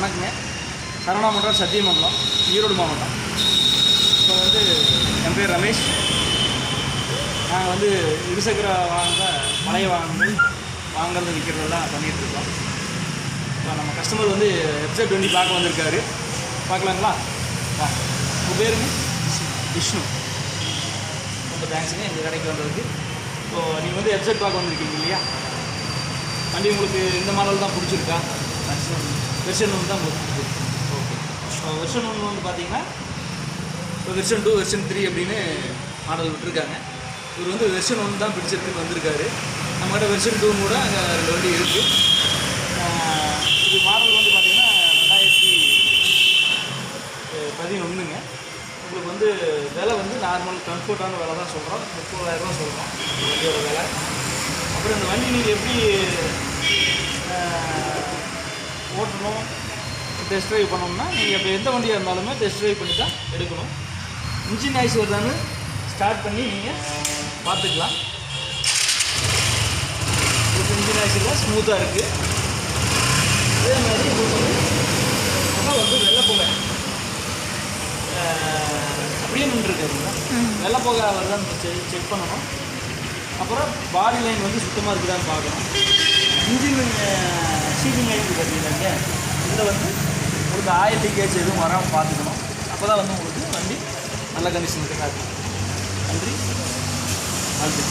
வணக்கங்க. சரவணா மன்றம் சத்தியமங்கலம் ஈரோடு மாவட்டம். இப்போ வந்து என் பேர் ரமேஷ். நாங்கள் வந்து இருசக்கர வாகன பழைய வாகனங்கள் வாங்குறது விற்கிறதெல்லாம் பண்ணிகிட்டு இருக்கோம். இப்போ நம்ம கஸ்டமர் வந்து வெப்சைட் டுவெண்ட்டி பார்க்க வந்திருக்காரு. பார்க்கலாங்களா? வா. உங்கள் பேருங்க? விஷ்ணு. ரொம்ப தேங்க்ஸுங்க எங்கள் கடைக்கு வந்ததுக்கு. இப்போது நீங்கள் வந்து வெப்சைட் பார்க்க வந்திருக்கீங்க இல்லையா? வண்டி உங்களுக்கு இந்த மாடல் தான் பிடிச்சிருக்கா? மேக்ஸிமம் வெர்ஷன் ஒன்று தான் உங்களுக்கு ஓகே வெர்ஷன் ஒன்று வந்து பார்த்தீங்கன்னா இப்போ வெர்ஷன் டூ வெர்ஷன் த்ரீ அப்படின்னு மாடல் விட்டுருக்காங்க இவர் வந்து வெர்ஷன் ஒன்று தான் பிடிச்சிருக்குன்னு வந்திருக்காரு நம்மகிட்ட வெர்ஷன் டூ கூட அங்கே ரெண்டு வண்டி இருக்குது இது மாடல் வந்து பார்த்தீங்கன்னா ரெண்டாயிரத்தி பதினொன்றுங்க உங்களுக்கு வந்து விலை வந்து நார்மல் கம்ஃபர்ட்டான விலை தான் சொல்கிறோம் முப்பதாயிரரூவா சொல்கிறோம் வண்டியோட விலை அப்புறம் இந்த வண்டி நீங்கள் எப்படி ஓட்டணும் டெஸ்ட் ட்ரைவ் பண்ணணும்னா நீங்கள் இப்போ எந்த வண்டியாக இருந்தாலுமே டெஸ்ட் ட்ரைவ் பண்ணி தான் எடுக்கணும். இன்ஜின் ஆய்ஸ் வருதான்னு ஸ்டார்ட் பண்ணி நீங்கள் பார்த்துக்கலாம். இப்போ இன்ஜின் ஆய்ஸ் இல்லை ஸ்மூத்தாக இருக்குது அதே மாதிரி உங்களுக்கு வந்து வெள்ளை புகை. அப்படியே நின்றுருக்குங்களா வெள்ளை புகை வருதான்னு செக் செக் பண்ணணும். அப்புறம் பாடி லைன் வந்து சுத்தமாக இருக்குதான்னு பார்க்கணும். இன்ஜின் சீட்டிங் ஐடி பார்த்தீங்கன்னாங்க இதில் வந்து உங்களுக்கு ஆயில் லீக்கேஜ் எதுவும் வராமல் பார்த்துக்கணும். அப்போ தான் வந்து உங்களுக்கு வண்டி நல்ல கண்டிஷன் இருக்காது நன்றி. நன்றி.